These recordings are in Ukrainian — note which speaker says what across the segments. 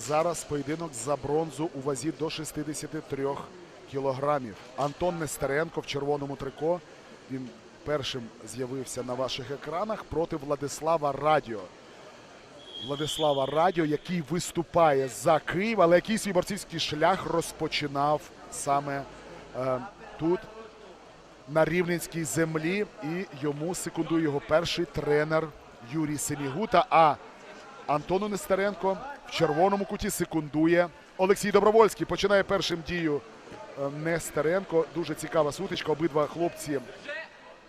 Speaker 1: зараз поєдинок за бронзу у вазі до 63 кілограмів. Антон Нестеренко в червоному трико. Він першим з'явився на ваших екранах проти Владислава Радіо. Владислава Радіо, який виступає за Київ, але який свій борцівський шлях розпочинав саме е, тут, на рівненській землі. І йому секундує його перший тренер Юрій Семігута. А Антону Нестеренко червоному куті секундує Олексій Добровольський. Починає першим дію е, Нестеренко. Дуже цікава сутичка. Обидва хлопці.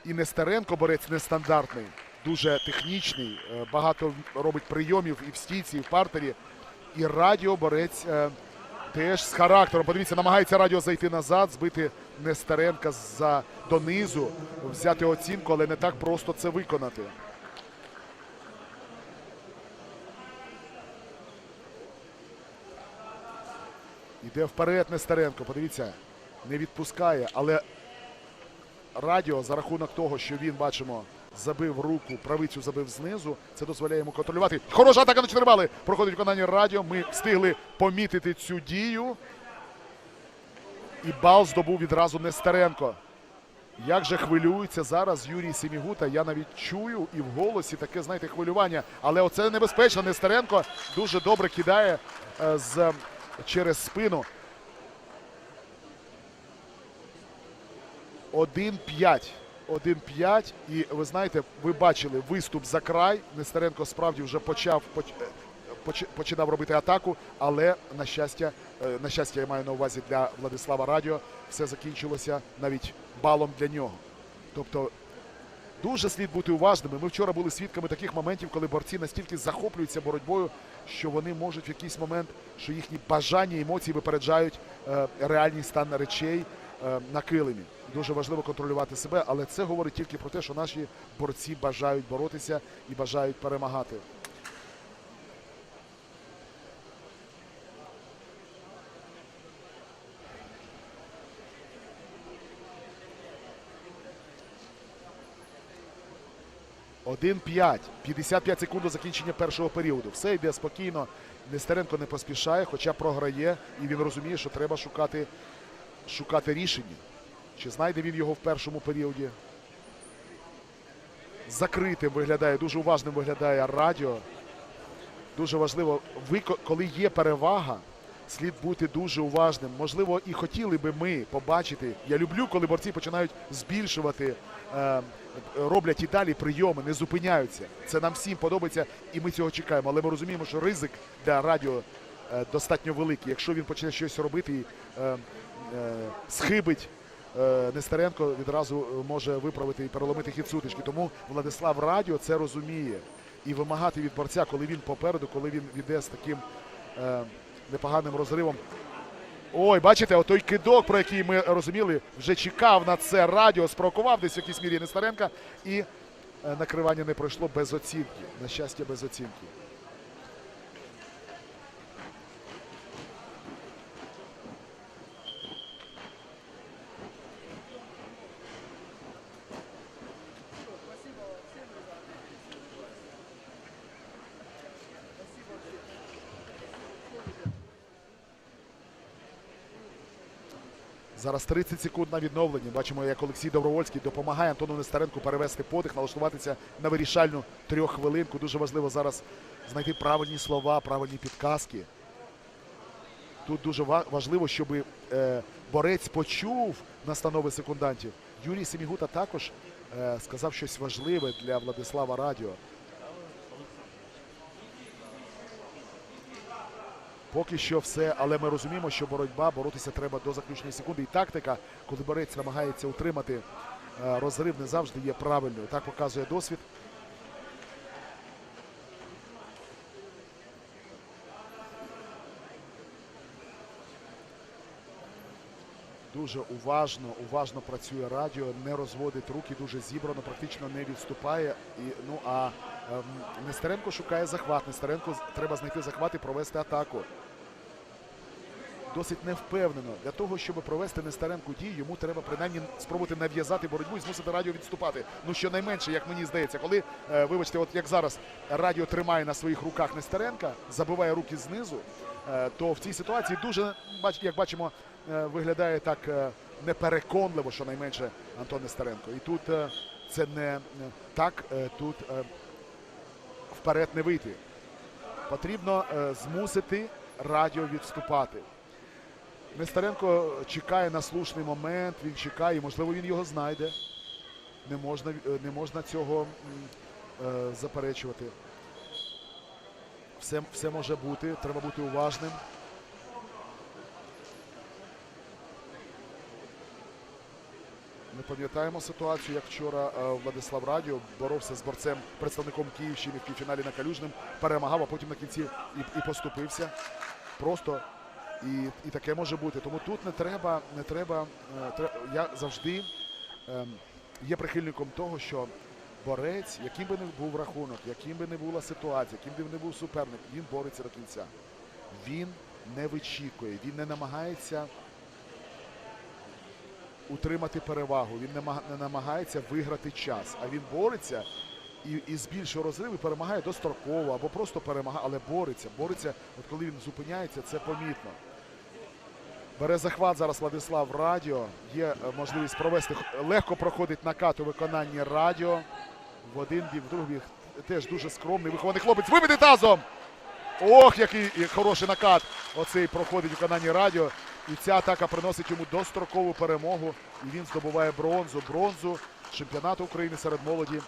Speaker 1: І Нестеренко борець нестандартний, дуже технічний, е, багато робить прийомів і в стійці, і в партері. І радіо борець е, теж з характером. Подивіться, намагається радіо зайти назад, збити Нестеренка донизу, взяти оцінку, але не так просто це виконати. Іде вперед Нестеренко. Подивіться, не відпускає, але радіо за рахунок того, що він бачимо. Забив руку, правицю забив знизу. Це дозволяє йому контролювати. Хороша атака на чотири бали. Проходить виконання радіо. Ми встигли помітити цю дію. І бал здобув відразу Нестеренко. Як же хвилюється зараз Юрій Семігута. Я навіть чую і в голосі таке, знаєте, хвилювання. Але оце небезпечно. Нестеренко дуже добре кидає е, з, через спину. 1-5. 1-5. І ви знаєте, ви бачили виступ за край. Нестеренко справді вже почав поч- е, починав робити атаку, але на щастя, е, на щастя, я маю на увазі для Владислава Радіо, все закінчилося навіть балом для нього. Тобто дуже слід бути уважними. Ми вчора були свідками таких моментів, коли борці настільки захоплюються боротьбою, що вони можуть в якийсь момент, що їхні бажання емоції випереджають е, реальний стан речей е, на килимі. Дуже важливо контролювати себе, але це говорить тільки про те, що наші борці бажають боротися і бажають перемагати. Один 5 55 секунд до закінчення першого періоду. Все йде спокійно. Нестеренко не поспішає, хоча програє, і він розуміє, що треба шукати, шукати рішення. Чи знайде він його в першому періоді? Закритим виглядає, дуже уважним виглядає радіо. Дуже важливо, коли є перевага, слід бути дуже уважним. Можливо, і хотіли би ми побачити. Я люблю, коли борці починають збільшувати, е, роблять і далі прийоми, не зупиняються. Це нам всім подобається, і ми цього чекаємо. Але ми розуміємо, що ризик для радіо е, достатньо великий. Якщо він почне щось робити і е, е, схибить. е, Нестеренко відразу може виправити і переломити хід сутички. Тому Владислав Радіо це розуміє. І вимагати від борця, коли він попереду, коли він йде з таким е, непоганим розривом. Ой, бачите, отой кидок, про який ми розуміли, вже чекав на це радіо, спровокував десь в якійсь мірі Нестаренка. І е, накривання не пройшло без оцінки. На щастя, без оцінки. Зараз 30 секунд на відновлення. Бачимо, як Олексій Добровольський допомагає Антону Нестеренку перевести подих, налаштуватися на вирішальну трьоххвилинку. Дуже важливо зараз знайти правильні слова, правильні підказки. Тут дуже важливо, щоб е, борець почув настанови секундантів. Юрій Семігута також е, сказав щось важливе для Владислава Радіо. Поки що все, але ми розуміємо, що боротьба, боротися треба до заключної секунди. І тактика, коли борець намагається утримати е, розрив, не завжди є правильною. Так показує досвід. Дуже уважно, уважно працює радіо, не розводить руки, дуже зібрано, практично не відступає. І, ну а ем, Нестеренко шукає захват. Нестеренко треба знайти захват і провести атаку. досить невпевнено. Для того, щоб провести Нестеренку дію, йому треба принаймні спробувати нав'язати боротьбу і змусити радіо відступати. Ну щонайменше, як мені здається, коли, е, вибачте, от як зараз радіо тримає на своїх руках Нестеренка, забиває руки знизу, е, то в цій ситуації дуже, як бачимо, виглядає так е, непереконливо, щонайменше Антон Нестеренко. І тут е, це не е, так, е, тут е, вперед не вийти. Потрібно е, змусити радіо відступати. Нестеренко чекає на слушний момент, він чекає, можливо, він його знайде. Не можна, е, не можна цього е, заперечувати. Все, все може бути, треба бути уважним. Ми пам'ятаємо ситуацію, як вчора е, Владислав Радіо боровся з борцем, представником Київщини в півфіналі на Калюжним, перемагав, а потім на кінці і, і поступився. Просто і, і таке може бути. Тому тут не треба, не треба. е, Я завжди ем, є прихильником того, що борець, яким би не був рахунок, яким би не була ситуація, яким би не був суперник, він бореться до кінця. Він не вичікує, він не намагається утримати перевагу. Він не намагається виграти час, а він бореться і, і збільшує розрив і перемагає достроково або просто перемагає, але бореться. Бореться, от коли він зупиняється, це помітно. Бере захват зараз Владислав Радіо. Є е, можливість провести легко проходить накат у виконанні радіо. В один бік, в другий теж дуже скромний вихований хлопець. Вибити тазом! Ох, який хороший накат. Оцей проходить у виконанні радіо. І ця атака приносить йому дострокову перемогу. І він здобуває бронзу. Бронзу чемпіонату України серед молоді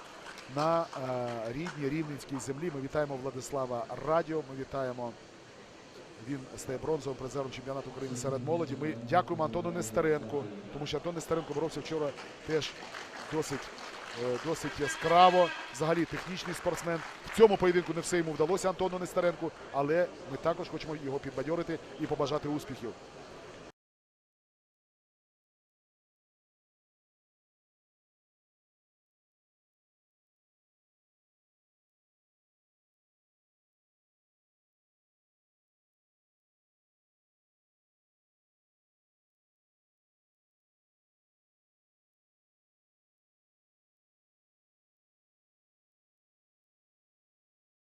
Speaker 1: на е, рідній рівненській землі. Ми вітаємо Владислава Радіо. Ми вітаємо. Він стає бронзовим призером чемпіонату України серед молоді. Ми дякуємо Антону Нестеренку, тому що Антон Нестеренко боровся вчора теж досить, е, досить яскраво. Взагалі технічний спортсмен. В цьому поєдинку не все йому вдалося Антону Нестеренку, але ми також хочемо його підбадьорити і побажати успіхів.